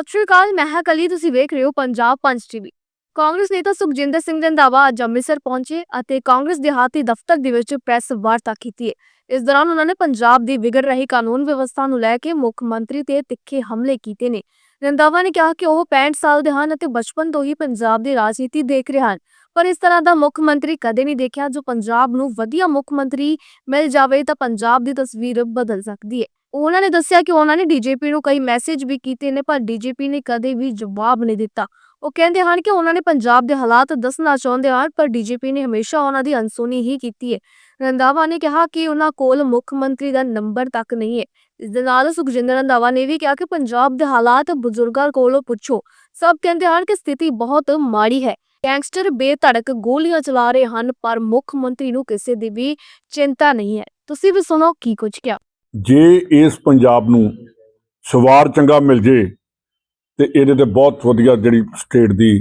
ਸਤਿ ਸ਼੍ਰੀ ਅਕਾਲ ਮੈਂ ਹਾਂ ਕਲੀ, ਤੁਸੀਂ ਵੇਖ ਰਹੇ ਹੋ ਪੰਜਾਬ ਪੰਜ ਟੀਵੀ ਕਾਂਗਰਸ ਨੇਤਾ ਸੁਖਜਿੰਦਰ ਸਿੰਘ ਰੰਧਾਵਾ ਅੱਜ ਅੰਮ੍ਰਿਤਸਰ ਪਹੁੰਚੇ ਅਤੇ ਕਾਂਗਰਸ ਦਿਹਾਤੀ ਦਫ਼ਤਰ ਦੇ ਵਿੱਚ ਪ੍ਰੈਸ ਵਾਰਤਾ ਕੀਤੀ ਹੈ ਇਸ ਦੌਰਾਨ ਉਹਨਾਂ ਨੇ ਪੰਜਾਬ ਦੀ ਵਿਗੜ ਰਹੀ ਕਾਨੂੰਨ ਵਿਵਸਥਾ ਨੂੰ ਲੈ ਕੇ ਮੁੱਖ ਮੰਤਰੀ ਤੇ ਤਿੱਖੇ ਹਮਲੇ ਕੀਤੇ ਨੇ। ਰੰਧਾਵਾ ਨੇ ਕਿਹਾ ਕਿ ਉਹ 65 ਸਾਲ ਦੇ ਹਨ ਅਤੇ ਬਚਪਨ ਤੋਂ ਹੀ ਪੰਜਾਬ ਦੀ ਰਾਜਨੀਤੀ ਦੇਖ ਰਹੇ ਹਨ, ਪਰ ਇਸ ਤਰ੍ਹਾਂ ਦਾ ਮੁੱਖ ਮੰਤਰੀ ਕਦੇ ਨਹੀਂ ਦੇਖਿਆ। ਜੋ ਪੰਜਾਬ ਨੂੰ ਵਧੀਆ ਮੁੱਖ ਮੰਤਰੀ ਮਿਲ ਜਾਵੇ ਤਾਂ ਪੰਜਾਬ ਦੀ ਤਸਵੀਰ ਬਦਲ ਸਕਦੀ ਹੈ ਉਹਨਾਂ ਨੇ ਦੱਸਿਆ ਕਿ ਉਹਨਾਂ ਨੇ ਡੀਜੀਪੀ ਨੂੰ ਕਈ ਮੈਸੇਜ ਵੀ ਕੀਤੇ ਨੇ, ਪਰ ਡੀਜੀਪੀ ਨੇ ਕਦੇ ਵੀ ਜਵਾਬ ਨਹੀਂ ਦਿੱਤਾ। ਉਹ ਕਹਿੰਦੇ ਹਨ ਕਿ ਉਹਨਾਂ ਨੇ ਪੰਜਾਬ ਦੇ ਹਾਲਾਤ ਦੱਸਣਾ ਚਾਹੁੰਦੇ ਹਨ, ਪਰ ਡੀਜੀਪੀ ਨੇ ਹਮੇਸ਼ਾ ਉਹਨਾਂ ਦੀ ਅਨਸੁਣੀ ਹੀ ਕੀਤੀ ਹੈ ਰੰਧਾਵਾ ਨੇ ਕਿਹਾ ਕਿ ਉਹਨਾਂ ਕੋਲ ਮੁੱਖ ਮੰਤਰੀ ਦਾ ਨੰਬਰ ਤੱਕ ਨਹੀਂ ਹੈ ਇਸ ਦੇ ਨਾਲ ਸੁਖਜਿੰਦਰ ਰੰਧਾਵਾ ਨੇ ਵੀ ਕਿਹਾ ਕਿ ਪੰਜਾਬ ਦੇ ਹਾਲਾਤ ਬਜ਼ੁਰਗਾਂ ਕੋਲੋਂ ਪੁੱਛੋ। ਸਭ ਕਹਿੰਦੇ ਹਨ ਕਿ ਸਥਿਤੀ ਬਹੁਤ ਮਾੜੀ ਹੈ। ਗੈਂਗਸਟਰ ਬੇਧੜਕ ਗੋਲੀਆਂ ਚਲਾ ਰਹੇ ਹਨ, ਪਰ ਮੁੱਖ ਮੰਤਰੀ ਨੂੰ ਕਿਸੇ ਦੀ ਵੀ ਚਿੰਤਾ ਨਹੀਂ ਹੈ। ਤੁਸੀਂ ਵੀ ਸੁਣੋ ਕੀ ਕੁਝ ਕਿਹਾ। ਜੇ ਇਸ ਪੰਜਾਬ ਨੂੰ ਸਵਾਰ ਚੰਗਾ ਮਿਲ ਜੇ ਤੇ ਇਹਦੇ ਤੇ ਬਹੁਤ ਵਧੀਆ ਜਿਹੜੀ ਸਟੇਟ ਦੀ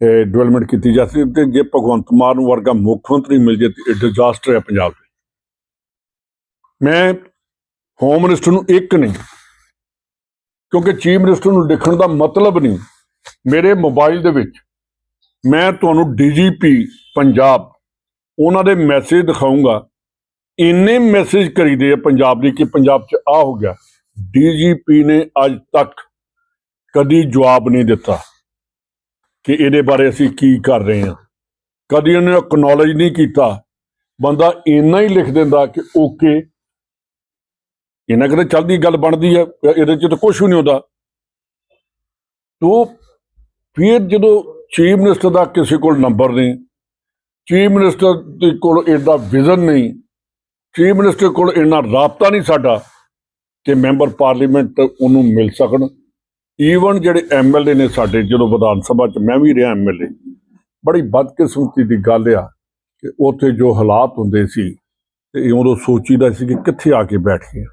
ਡਿਵੈਲਪਮੈਂਟ ਕੀਤੀ ਜਾ ਸਕਦੀ ਤੇ ਜੇ ਭਗਵੰਤ ਮਾਨ ਨੂੰ ਵਰਗਾ ਮੁੱਖ ਮੰਤਰੀ ਮਿਲ ਜੇ ਤੇ ਇਹ ਡਿਜ਼ਾਸਟਰ ਹੈ ਪੰਜਾਬ ਮੈਂ ਹੋਮ ਮਿਨਿਸਟਰ ਨੂੰ ਇੱਕ ਨਹੀਂ, ਕਿਉਂਕਿ ਚੀਫ ਮਿਨਿਸਟਰ ਨੂੰ ਲਿਖਣ ਦਾ ਮਤਲਬ ਨਹੀਂ। ਮੇਰੇ ਮੋਬਾਈਲ ਦੇ ਵਿੱਚ ਮੈਂ ਤੁਹਾਨੂੰ ਡੀਜੀਪੀ ਪੰਜਾਬ, ਉਹਨਾਂ ਦੇ ਮੈਸੇਜ ਦਿਖਾਉਂਗਾ ਇੰਨੇ ਮੈਸੇਜ ਕਰੀਦੇ ਆ ਪੰਜਾਬ ਦੀ ਕਿ ਪੰਜਾਬ 'ਚ ਆ ਹੋ ਗਿਆ। ਡੀਜੀਪੀ ਨੇ ਅੱਜ ਤੱਕ ਕਦੀ ਜਵਾਬ ਨਹੀਂ ਦਿੱਤਾ ਕਿ ਇਹਦੇ ਬਾਰੇ ਅਸੀਂ ਕੀ ਕਰ ਰਹੇ ਹਾਂ। ਕਦੀ ਉਹਨੇ ਅਕਨੋਲਜ ਨਹੀਂ ਕੀਤਾ। ਬੰਦਾ ਇੰਨਾ ਹੀ ਲਿਖ ਦਿੰਦਾ ਕਿ ਓਕੇ ਇਹਨਾਂ ਕਿਤੇ ਚੱਲਦੀ ਗੱਲ ਬਣਦੀ ਹੈ ਇਹਦੇ 'ਚ ਤਾਂ ਕੁਝ ਵੀ ਨਹੀਂ ਹੁੰਦਾ। ਤੋ ਫਿਰ ਜਦੋਂ ਚੀਫ ਮਿਨਿਸਟਰ ਦਾ ਕਿਸੇ ਕੋਲ ਨੰਬਰ ਨਹੀਂ ਚੀਫ ਮਿਨਿਸਟਰ ਦੇ ਕੋਲ ਇਹਦਾ ਵਿਜ਼ਨ ਨਹੀਂ ਚੀਫ ਮਿਨਿਸਟਰ ਕੋਲ ਇੰਨਾ ਰਾਬਤਾ ਨਹੀਂ ਸਾਡਾ ਕਿ ਮੈਂਬਰ ਪਾਰਲੀਮੈਂਟ ਉਹਨੂੰ ਮਿਲ ਸਕਣ। ਈਵਨ ਜਿਹੜੇ ਐਮਐਲਏ ਨੇ ਸਾਡੇ, ਜਦੋਂ ਵਿਧਾਨ ਸਭਾ 'ਚ ਮੈਂ ਵੀ ਰਿਹਾ ਐਮਐਲਏ ਬੜੀ ਬਦਕਿਸਮਤੀ ਦੀ ਗੱਲ ਆ ਕਿ ਉੱਥੇ ਜੋ ਹਾਲਾਤ ਹੁੰਦੇ ਸੀ ਤੇ ਉਦੋਂ ਸੋਚੀਦਾ ਸੀ ਕਿ ਕਿੱਥੇ ਆ ਕੇ ਬੈਠ ਗਏ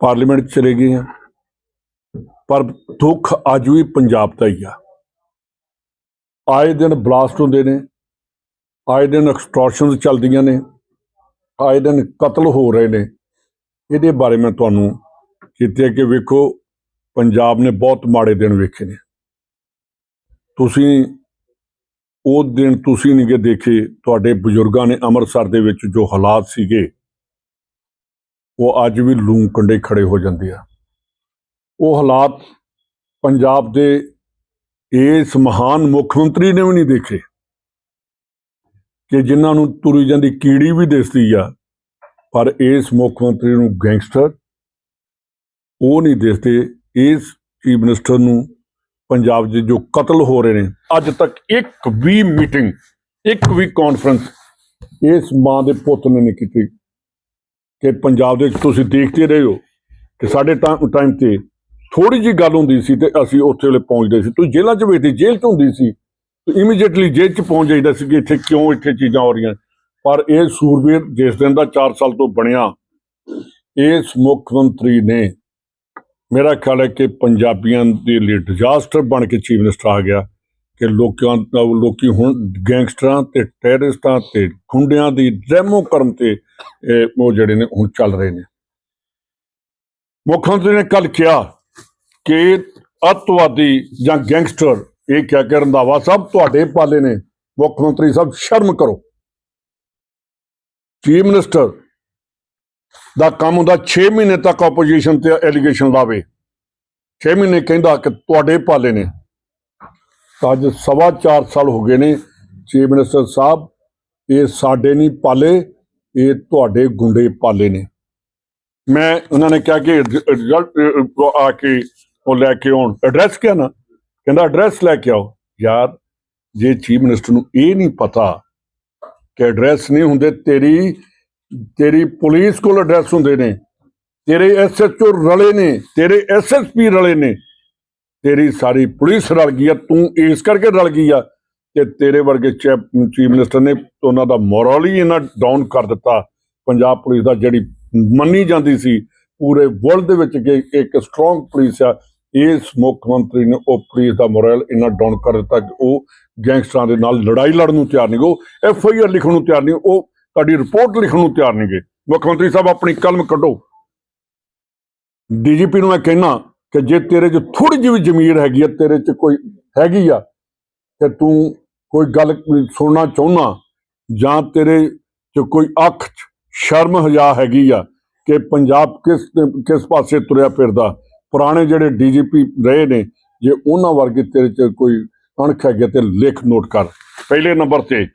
ਪਾਰਲੀਮੈਂਟ ਚਲੇ ਗਏ ਆ। ਪਰ ਦੁੱਖ ਅੱਜ ਵੀ ਪੰਜਾਬ ਦਾ ਹੀ ਆ। ਆਏ ਦਿਨ ਬਲਾਸਟ ਹੁੰਦੇ ਨੇ ਆਏ ਦਿਨ ਐਕਸਟੋਰਸ਼ਨਸ ਚੱਲਦੀਆਂ ਨੇ, ਆਏ ਦਿਨ ਕਤਲ ਹੋ ਰਹੇ ਨੇ। ਇਹਦੇ ਬਾਰੇ ਮੈਂ ਤੁਹਾਨੂੰ ਕਿਤੇ ਕਿ ਵੇਖੋ, ਪੰਜਾਬ ਨੇ ਬਹੁਤ ਮਾੜੇ ਦਿਨ ਵੇਖੇ ਨੇ। ਤੁਸੀਂ ਉਹ ਦਿਨ ਤੁਸੀਂ ਨਹੀਂ ਗੇ ਦੇਖੇ, ਤੁਹਾਡੇ ਬਜ਼ੁਰਗਾਂ ਨੇ ਅੰਮ੍ਰਿਤਸਰ ਦੇ ਵਿੱਚ ਜੋ ਹਾਲਾਤ ਸੀਗੇ, ਉਹ ਅੱਜ ਵੀ ਲੂੰ ਕੰਡੇ ਖੜੇ ਹੋ ਜਾਂਦੇ ਆ। ਉਹ ਹਾਲਾਤ ਪੰਜਾਬ ਦੇ ਇਸ ਮਹਾਨ ਮੁੱਖ ਮੰਤਰੀ ਨੇ ਵੀ ਨਹੀਂ ਦੇਖੇ। ਕਿ ਜਿਨ੍ਹਾਂ ਨੂੰ ਤੁਰੀ ਜਾਂਦੀ ਕੀੜੀ ਵੀ ਦਿਸਦੀ ਆ, ਪਰ ਇਸ ਮੁੱਖ ਮੰਤਰੀ ਨੂੰ ਗੈਂਗਸਟਰ ਉਹ ਨਹੀਂ ਦਿਸਦੇ। ਇਸ ਚੀਫ ਮਿਨਿਸਟਰ ਨੂੰ ਪੰਜਾਬ 'ਚ ਜੋ ਕਤਲ ਹੋ ਰਹੇ ਨੇ, ਅੱਜ ਤੱਕ ਇੱਕ ਵੀ ਮੀਟਿੰਗ ਇੱਕ ਵੀ ਕਾਨਫਰੰਸ ਇਸ ਮਾਂ ਦੇ ਪੁੱਤ ਨੇ ਨਹੀਂ ਕੀਤੀ। ਕਿ ਪੰਜਾਬ ਦੇ ਵਿੱਚ ਤੁਸੀਂ ਦੇਖਦੇ ਰਹੇ ਹੋ ਕਿ ਸਾਡੇ ਟਾਈਮ ਤੇ ਥੋੜੀ ਜੀ ਗੱਲ ਹੁੰਦੀ ਸੀ ਤੇ ਅਸੀਂ ਉੱਥੇ ਵੇਲੇ ਪਹੁੰਚਦੇ ਸੀ। ਤੁਸੀਂ ਜੇਲ੍ਹਾਂ 'ਚ ਵੇਖਦੇ ਜੇਲ੍ਹ 'ਚ ਹੁੰਦੀ ਸੀ। ਇਮੀਡੀਏਟਲੀ ਜੇਲ੍ਹ 'ਚ ਪਹੁੰਚ ਜਾਈਦਾ ਸੀ ਕਿ ਇੱਥੇ ਕਿਉਂ ਇੱਥੇ ਚੀਜ਼ਾਂ ਹੋ ਰਹੀਆਂ। ਪਰ ਇਹ ਸੂਰਬੀਰ ਜਿਸ ਦਿਨ ਦਾ 4 ਸਾਲ ਤੋਂ ਬਣਿਆ, ਇਸ ਮੁੱਖ ਮੰਤਰੀ ਨੇ ਮੇਰਾ ਖਿਆਲ ਹੈ ਕਿ ਪੰਜਾਬੀਆਂ ਦੇ ਲਈ ਡਿਜ਼ਾਸਟਰ ਬਣ ਕੇ ਚੀਫ ਮਿਨਿਸਟਰ ਆ ਗਿਆ ਕਿ ਲੋਕਾਂ ਦਾ, ਲੋਕੀ ਹੁਣ ਗੈਂਗਸਟਰਾਂ ਤੇ ਟੈਰਰਿਸਟਾਂ ਤੇ ਗੁੰਡਿਆਂ ਦੀ ਡੈਮੋ ਕਰਮ ਤੇ ਇਹ ਉਹ ਜਿਹੜੇ ਨੇ ਹੁਣ ਚੱਲ ਰਹੇ ਨੇ। ਮੁੱਖ ਮੰਤਰੀ ਨੇ ਕੱਲ ਕਿਹਾ ਕਿ ਅੱਤਵਾਦੀ ਜਾਂ ਗੈਂਗਸਟਰ ਇਹ ਕਿਹਾ ਕਿ ਰੰਧਾਵਾ ਸਾਹਿਬ ਤੁਹਾਡੇ ਪਾਲੇ ਨੇ। ਮੁੱਖ ਮੰਤਰੀ ਸਾਹਿਬ, ਸ਼ਰਮ ਕਰੋ। ਚੀਫ ਮਿਨਿਸਟਰ ਦਾ ਕੰਮ ਹੁੰਦਾ 6 ਮਹੀਨੇ ਤੱਕ ਆਪੋਜੀਸ਼ਨ ਤੇ ਐਲੀਗੇਸ਼ਨ ਲਾਵੇ। 6 ਮਹੀਨੇ ਕਹਿੰਦਾ ਕਿ ਤੁਹਾਡੇ ਪਾਲੇ ਨੇ। ਤਾਂ ਅੱਜ ਸਵਾ 4 ਸਾਲ ਹੋ ਗਏ ਨੇ ਚੀਫ ਮਿਨਿਸਟਰ ਸਾਹਿਬ, ਇਹ ਸਾਡੇ ਨਹੀਂ ਪਾਲੇ, ਇਹ ਤੁਹਾਡੇ ਗੁੰਡੇ ਪਾਲੇ ਨੇ। ਮੈਂ ਉਹਨਾਂ ਨੇ ਕਿਹਾ ਕਿ ਰਿਜ਼ਲਟ ਆ ਕੇ ਉਹ ਲੈ ਕੇ ਆਉਣ। ਐਡਰੈਸ ਕਿਹਾ ਨਾ? ਕਹਿੰਦਾ ਐਡਰੈਸ ਲੈ ਕੇ ਆਓ। ਯਾਰ, ਜੇ ਚੀਫ ਮਿਨਿਸਟਰ ਨੂੰ ਇਹ ਨਹੀਂ ਪਤਾ ਕਿ ਐਡਰੈਸ ਨਹੀਂ ਹੁੰਦੇ, ਤੇਰੀ ਤੇਰੀ ਪੁਲਿਸ ਕੋਲ ਐਡਰੈਸ ਹੁੰਦੇ ਨੇ, ਤੇਰੇ ਐਸਐਚਓ ਰਲੇ ਨੇ, ਤੇਰੇ ਐਸਐਸਪੀ ਰਲੇ ਨੇ, ਤੇਰੀ ਸਾਰੀ ਪੁਲਿਸ ਰਲ ਗਈ ਆ, ਤੂੰ ਇਸ ਕਰਕੇ ਰਲ ਗਈ ਆ ਕਿ ਤੇਰੇ ਵਰਗੇ ਚੀਫ ਮਿਨਿਸਟਰ ਨੇ ਉਹਨਾਂ ਦਾ ਮੋਰਲ ਹੀ ਇਹਨਾਂ ਡਾਊਨ ਕਰ ਦਿੱਤਾ। ਪੰਜਾਬ ਪੁਲਿਸ ਦਾ ਜਿਹੜੀ ਮੰਨੀ ਜਾਂਦੀ ਸੀ, ਪੂਰੇ ਵਰਲਡ ਦੇ ਵਿੱਚ ਕਿ ਇੱਕ ਸਟਰੋਂਗ ਪੁਲਿਸ ਆ ਇਸ ਮੁੱਖ ਮੰਤਰੀ ਨੇ ਉਹ ਪੁਲਿਸ ਦਾ ਮੋਰਲ ਇੰਨਾ ਡਾਊਨ ਕਰ ਦਿੱਤਾ ਕਿ ਉਹ ਗੈਂਗਸਟਰਾਂ ਦੇ ਨਾਲ ਲੜਾਈ ਲੜਨ ਨੂੰ ਤਿਆਰ ਨਹੀਂ ਉਹ ਐਫ ਆਈ ਆਰ ਲਿਖਣ ਨੂੰ ਤਿਆਰ ਨਹੀਂ, ਉਹ ਤੁਹਾਡੀ ਰਿਪੋਰਟ ਲਿਖਣ ਨੂੰ ਤਿਆਰ ਨਹੀਂਗੇ ਮੁੱਖ ਮੰਤਰੀ ਸਾਹਿਬ, ਆਪਣੀ ਕਲਮ ਕੱਢੋ। ਡੀਜੀਪੀ ਨੂੰ ਮੈਂ ਕਹਿਣਾ ਕਿ ਜੇ ਤੇਰੇ 'ਚ ਥੋੜੀ ਜਿਹੀ ਵੀ ਜ਼ਮੀਰ ਹੈਗੀ ਆ, ਤੇਰੇ 'ਚ ਕੋਈ ਹੈਗੀ ਆ, ਤੇ ਤੂੰ ਕੋਈ ਗੱਲ ਸੁਣਨਾ ਚਾਹੁੰਨਾ, ਜਾਂ ਤੇਰੇ 'ਚ ਕੋਈ ਅੱਖ ਸ਼ਰਮ ਹਯਾ ਹੈਗੀ ਆ ਕਿ ਪੰਜਾਬ ਕਿਸ ਕਿਸ ਪਾਸੇ ਤੁਰਿਆ ਫਿਰਦਾ ਪੁਰਾਣੇ ਜਿਹੜੇ ਡੀਜੀਪੀ ਰਹੇ ਨੇ, ਜੇ ਉਹਨਾਂ ਵਰਗੇ ਤੇਰੇ 'ਚ ਕੋਈ ਅਣਖ ਹੈਗੀ ਆ ਤੇ ਲਿਖ ਨੋਟ ਕਰ। ਪਹਿਲੇ ਨੰਬਰ ਤੇ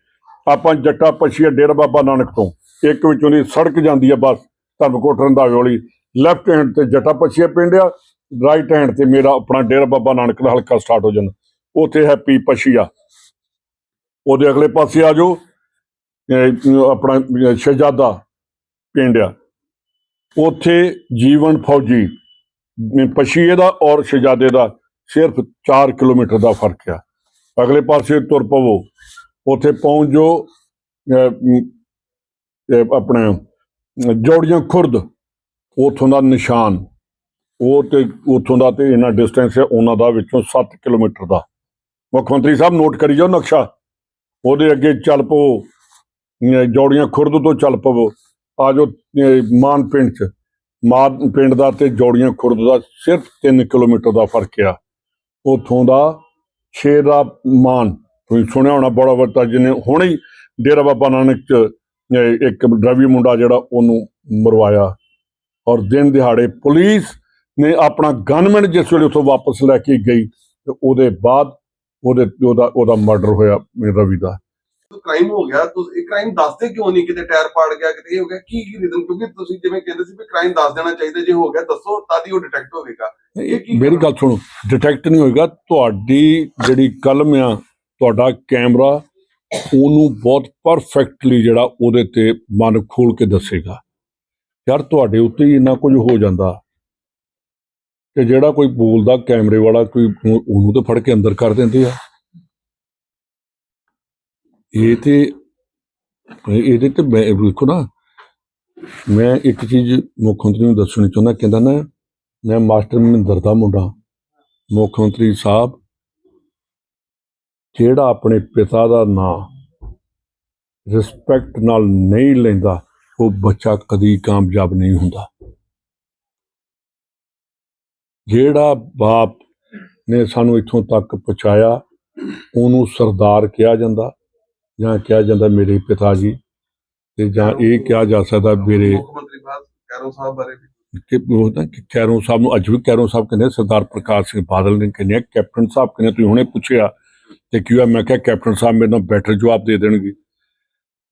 ਆਪਾਂ ਜੱਟਾ ਪਛੀਆ ਡੇਰਾ ਬਾਬਾ ਨਾਨਕ ਤੋਂ। ਇੱਕ ਵਿੱਚੋਂ ਦੀ ਸੜਕ ਜਾਂਦੀ ਆ ਬਸ ਧਰਮਕੋਟ ਰੰਧਾਵੇ ਵਾਲੀ ਲੈਫਟ ਹੈਂਡ ਤੇ ਜੱਟਾ ਪਛੀਆ ਪਿੰਡ ਆ ਰਾਈਟ ਹੈਂਡ ਤੇ ਮੇਰਾ ਆਪਣਾ ਡੇਰਾ ਬਾਬਾ ਨਾਨਕ ਦਾ ਹਲਕਾ ਸਟਾਰਟ ਹੋ ਜਾਂਦਾ ਉੱਥੇ ਹੈਪੀ ਪਛੀਆ ਉਹਦੇ ਅਗਲੇ ਪਾਸੇ ਆ ਜਾਓ। ਆਪਣਾ ਸ਼ਹਿਜ਼ਾਦਾ ਪਿੰਡ ਆ। ਉੱਥੇ ਜੀਵਨ ਫੌਜੀ ਅਹ ਦਾ ਔਰ ਸ਼ਹਿਜ਼ਾਦੇ ਦਾ ਸਿਰਫ 4 ਕਿਲੋਮੀਟਰ ਦਾ ਫ਼ਰਕ ਆ। ਅਗਲੇ ਪਾਸੇ ਤੁਰ ਪਵੋ। ਉੱਥੇ ਪਹੁੰਚ ਜੋ ਆਪਣੇ, ਜੋੜੀਆਂ ਖੁਰਦ। ਉਥੋਂ ਦਾ ਨਿਸ਼ਾਨ। ਉਹ ਤੇ ਉਥੋਂ ਦਾ ਤੇ ਇਹਨਾਂ ਡਿਸਟੈਂਸ ਹੈ, ਉਹਨਾਂ ਦਾ ਵਿੱਚੋਂ 7 ਕਿਲੋਮੀਟਰ ਦਾ। ਮੁੱਖ ਮੰਤਰੀ ਸਾਹਿਬ ਨੋਟ ਕਰੀ ਜਾਓ ਨਕਸ਼ਾ। ਉਹਦੇ ਅੱਗੇ ਚੱਲ ਪਵੋ। ਜੋੜੀਆਂ ਖੁਰਦ ਤੋਂ ਚੱਲ ਪਵੋ। ਆ ਜੋ ਮਾਨ ਪਿੰਡ ਚ। ਮਾਨ ਪਿੰਡ ਦਾ ਤੇ ਜੋੜੀਆਂ ਖੁਰਦ ਦਾ ਸਿਰਫ 3 ਕਿਲੋਮੀਟਰ ਦਾ ਫ਼ਰਕ ਆ। ਉਥੋਂ ਦਾ ਸ਼ੇਰ ਦਾ ਮਾਨ, ਤੁਸੀਂ ਸੁਣਿਆ ਹੋਣਾ ਬੜਾ ਵੱਡਾ, ਜਿਹਨੇ ਹੁਣੇ ਹੀ ਡੇਰਾ ਬਾਬਾ ਨਾਨਕ ਚ ਇੱਕ ਡਰਵੀ ਮੁੰਡਾ ਜਿਹੜਾ ਉਹਨੂੰ ਮਰਵਾਇਆ। ਔਰ ਦਿਨ ਦਿਹਾੜੇ ਪੁਲਿਸ ਨੇ ਆਪਣਾ ਗਨਮੈਨ ਜਿਸ ਵੇਲੇ ਉੱਥੋਂ ਵਾਪਸ ਲੈ ਕੇ ਗਈ, ਤੇ ਉਹਦੇ ਬਾਅਦ ਉਹਦੇ, ਉਹਦਾ ਉਹਦਾ ਮਰਡਰ ਹੋਇਆ ਰਵੀ ਦਾ। ਕ੍ਰਾਈਮ ਹੋ ਗਿਆ ਤੁਸੀਂ ਇਹ ਕ੍ਰਾਈਮ ਦੱਸਦੇ ਕਿਉਂ ਨਹੀਂ? ਕਿਤੇ ਟਾਇਰ ਪਾੜ ਗਿਆ ਕਿਤੇ ਇਹ ਹੋ ਗਿਆ ਕੀ ਕੀ ਰੀਜ਼ਨ ਕਿਉਂਕਿ ਤੁਸੀਂ ਜਿਵੇਂ ਕਹਿੰਦੇ ਸੀ ਵੀ ਕ੍ਰਾਈਮ ਦੱਸ ਦੇਣਾ ਚਾਹੀਦਾ ਜੇ ਹੋ ਗਿਆ ਦੱਸੋ ਤਾਂ ਹੀ ਉਹ ਡਿਟੈਕਟ ਹੋਵੇਗਾ। ਇਹ ਕੀ ਮੇਰੀ ਗੱਲ ਸੁਣੋ ਡਿਟੈਕਟ ਨਹੀਂ ਹੋਏਗਾ ਤੁਹਾਡੀ ਜਿਹੜੀ ਕਲਮ ਆ ਤੁਹਾਡਾ ਕੈਮਰਾ ਉਹਨੂੰ ਬਹੁਤ ਪਰਫੈਕਟਲੀ ਜਿਹੜਾ ਉਹਦੇ ਤੇ ਮਨ ਖੋਲ ਕੇ ਦੱਸੇਗਾ। ਯਾਰ ਤੁਹਾਡੇ ਉੱਤੇ ਹੀ ਇੰਨਾ ਕੁਝ ਹੋ ਜਾਂਦਾ। ਕਿ ਜਿਹੜਾ ਕੋਈ ਬੋਲਦਾ ਕੈਮਰੇ ਵਾਲਾ ਕੋਈ ਉਹ- ਉਹਨੂੰ ਤਾਂ ਫੜ ਕੇ ਅੰਦਰ ਕਰ ਦਿੰਦੇ ਆ। ਇਹ ਤੇ ਇਹਦੇ ਤੇ ਮੈਂ ਵੇਖੋ ਨਾ, ਮੈਂ ਇੱਕ ਚੀਜ਼ ਮੁੱਖ ਮੰਤਰੀ ਨੂੰ ਦੱਸਣੀ ਚਾਹੁੰਦਾ, ਕਹਿੰਦਾ ਨਾ, ਮੈਂ ਮਾਸਟਰ ਮਹਿੰਦਰ ਦਾ ਮੁੰਡਾ, ਮੁੱਖ ਮੰਤਰੀ ਸਾਹਿਬ, ਜਿਹੜਾ ਆਪਣੇ ਪਿਤਾ ਦਾ ਨਾਂ ਰਿਸਪੈਕਟ ਨਾਲ ਨਹੀਂ ਲੈਂਦਾ, ਉਹ ਬੱਚਾ ਕਦੀ ਕਾਮਯਾਬ ਨਹੀਂ ਹੁੰਦਾ। ਜਿਹੜਾ ਬਾਪ ਨੇ ਸਾਨੂੰ ਇੱਥੋਂ ਤੱਕ ਪਹੁੰਚਾਇਆ, ਉਹਨੂੰ ਸਰਦਾਰ ਕਿਹਾ ਜਾਂਦਾ। ਜਾਂ ਕਿਹਾ ਜਾਂਦਾ ਮੇਰੇ ਪਿਤਾ ਜੀ ਤੇ ਜਾਂ ਇਹ ਕਿਹਾ ਜਾ ਸਕਦਾ ਮੇਰੇ ਮੁੱਖ ਮੰਤਰੀ ਬਾਦ ਕੈਰੋ ਸਾਹਿਬ ਬਾਰੇ ਵੀ। ਕਿ ਉਹ ਨਾ ਕਿ ਕੈਰੋਂ ਸਾਹਿਬ ਨੂੰ ਅੱਜ ਵੀ ਕੈਰੋਂ ਸਾਹਿਬ ਕਹਿੰਦੇ ਸਰਦਾਰ ਪ੍ਰਕਾਸ਼ ਸਿੰਘ ਬਾਦਲ ਨੇ ਕਹਿੰਦੇ ਕੈਪਟਨ ਸਾਹਿਬ ਕਹਿੰਦੇ ਤੁਸੀਂ ਹੁਣੇ ਪੁੱਛਿਆ ਤੇ ਕਿਹਾ ਮੈਂ ਕਿਹਾ ਕੈਪਟਨ ਸਾਹਿਬ ਮੇਰੇ ਨਾਲ ਬੈਟਰ ਜਵਾਬ ਦੇ ਦੇਣਗੇ।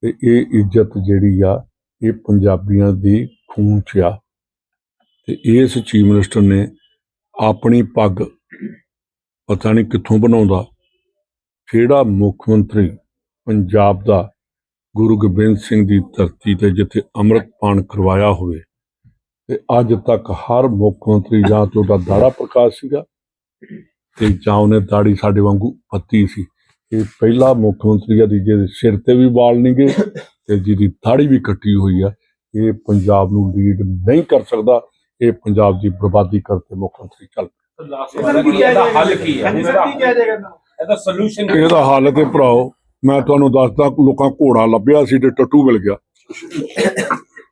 ਤੇ ਇਹ ਇੱਜ਼ਤ ਜਿਹੜੀ ਆ ਇਹ ਪੰਜਾਬੀਆਂ ਦੀ ਖੂਨ 'ਚ ਆ। ਤੇ ਇਸ ਚੀਫ ਮਿਨਿਸਟਰ ਨੇ ਆਪਣੀ ਪੱਗ ਪਤਾ ਨਹੀਂ ਕਿੱਥੋਂ ਬਣਾਉਂਦਾ ਜਿਹੜਾ ਮੁੱਖ ਮੰਤਰੀ ਪੰਜਾਬ ਦਾ ਗੁਰੂ ਗੋਬਿੰਦ ਸਿੰਘ ਦੀ ਧਰਤੀ ਤੇ ਜਿੱਥੇ ਅੰਮ੍ਰਿਤ ਪਾਨ ਕਰਵਾਇਆ ਹੋਵੇ ਤੇ ਅੱਜ ਤੱਕ ਹਰ ਮੁੱਖ ਮੰਤਰੀ ਜਾਂ ਤੇ ਉਹਦਾ ਦਾੜਾ ਪ੍ਰਕਾਸ਼ ਸੀਗਾ ਤੇ ਜਾਂ ਉਹਨੇ ਦਾੜੀ ਸਾਡੇ ਵਾਂਗੂ ਪੱਤੀ ਸੀ। ਇਹ ਪਹਿਲਾ ਮੁੱਖ ਮੰਤਰੀ ਆ ਦੀ ਜਿਹਦੇ ਸਿਰ ਤੇ ਵੀ ਵਾਲ ਨਹੀਂ ਗਏ ਤੇ ਜਿਹਦੀ ਦਾੜੀ ਵੀ ਕੱਟੀ ਹੋਈ ਆ। ਇਹ ਪੰਜਾਬ ਨੂੰ ਲੀਡ ਨਹੀਂ ਕਰ ਸਕਦਾ। ਇਹ ਪੰਜਾਬ ਦੀ ਬਰਬਾਦੀ ਕਰਕੇ ਮੁੱਖ ਮੰਤਰੀ ਚੱਲ ਇਹਦਾ ਹੱਲ ਕੀ ਹੈ? ਇਹਦਾ ਸੋਲੂਸ਼ਨ ਇਹਦਾ ਹੱਲ ਤੇ ਭਰਾਓ ਮੈਂ ਤੁਹਾਨੂੰ ਦੱਸਦਾ, ਲੋਕਾਂ ਘੋੜਾ ਲੱਭਿਆ ਸੀ ਤੇ ਟੱਟੂ ਮਿਲ ਗਿਆ।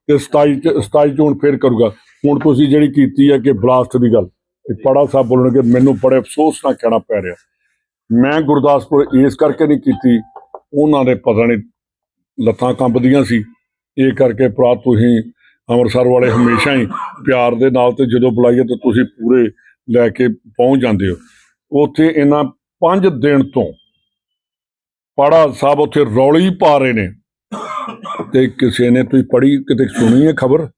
ਤੇ 27 ਚ 27 ਚ ਹੁਣ ਫੇਰ ਕਰੂਗਾ। ਹੁਣ ਤੁਸੀਂ ਜਿਹੜੀ ਕੀਤੀ ਹੈ ਕਿ ਬਲਾਸਟ ਦੀ ਗੱਲ ਇਹ ਪੜਾ ਸਾਹਿਬ ਬੋਲਣਗੇ, ਮੈਨੂੰ ਬੜੇ ਅਫਸੋਸ ਨਾਲ ਕਹਿਣਾ ਪੈ ਰਿਹਾ। ਮੈਂ ਗੁਰਦਾਸਪੁਰ ਇਸ ਕਰਕੇ ਨਹੀਂ ਕੀਤੀ, ਉਹਨਾਂ ਦੇ ਪਤਾ ਨਹੀਂ ਲੱਤਾਂ ਕੰਬਦੀਆਂ ਸੀ। ਇਹ ਕਰਕੇ ਭਰਾ ਤੁਸੀਂ ਅੰਮ੍ਰਿਤਸਰ ਵਾਲੇ ਹਮੇਸ਼ਾ ਹੀ ਪਿਆਰ ਦੇ ਨਾਲ ਤੇ ਜਦੋਂ ਬੁਲਾਈਏ ਤਾਂ ਤੁਸੀਂ ਪੂਰੇ ਲੈ ਕੇ ਪਹੁੰਚ ਜਾਂਦੇ ਹੋ। ਉੱਥੇ ਇਹਨਾਂ 5 ਦਿਨ ਤੋਂ ਪੜਾ ਸਾਹਿਬ ਉੱਥੇ ਰੌਲੀ ਪਾ ਰਹੇ ਨੇ। ਤੇ ਕਿਸੇ ਨੇ ਤੁਸੀਂ ਪੜ੍ਹੀ, ਕਿਤੇ ਸੁਣੀ ਹੈ ਖਬਰ?